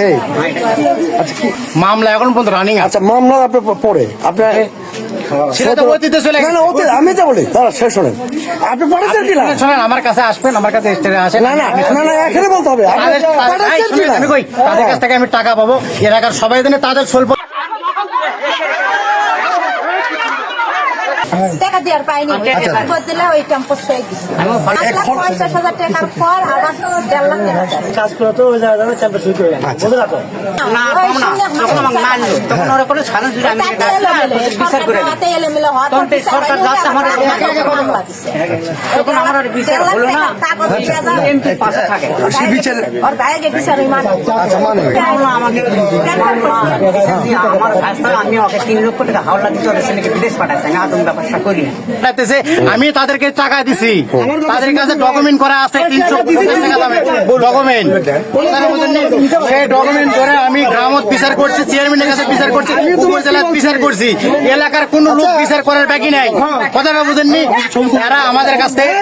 এই আচ্ছা কি? মামলা এখন পর্যন্ত রানিং আচ্ছা মামলা আপনার প- পরে আপনার আমি তো বলি শেষ শোনেন। আপনি পড়েছেন কি না? শোনেন আমার কাছে আসবেন আমার কাছে স্টেশনে আসেন। না না এখানে বলতে হবে। আমি কই? তাদের কাছ থেকে আমি টাকা পাবো। এলাকার সবাই দিনে তাদের স্বল্প টাকা দেওয়ার পাইনি। বদলে ওই টেম্পো সই দিছি পাঁচ লাখ পঞ্চাশ হাজার টাকার পর আবার দেড় লাখ কাজ করে তো ওই ওই আমাকে বিচার ওই মানে আচ্ছা আমাকে আমার ভাষা আমি ওকে তিন লক্ষ টাকা হাওলা দিতে বিদেশ পাঠাচ্ছে আমি করি। না আমি তাদেরকে টাকা দিছি। তাদের কাছে ডকুমেন্ট করা আছে তিনশো ডকুমেন্ট সেই ডকুমেন্ট ধরে আমি গ্রামত বিচার করছি চেয়ারম্যানের কাছে বিচার করছি উপজেলার বিচার করছি। এলাকার কোন লোক বিচার করার বাকি নাই। কথাটা বুঝেননি? এরা আমাদের কাছ থেকে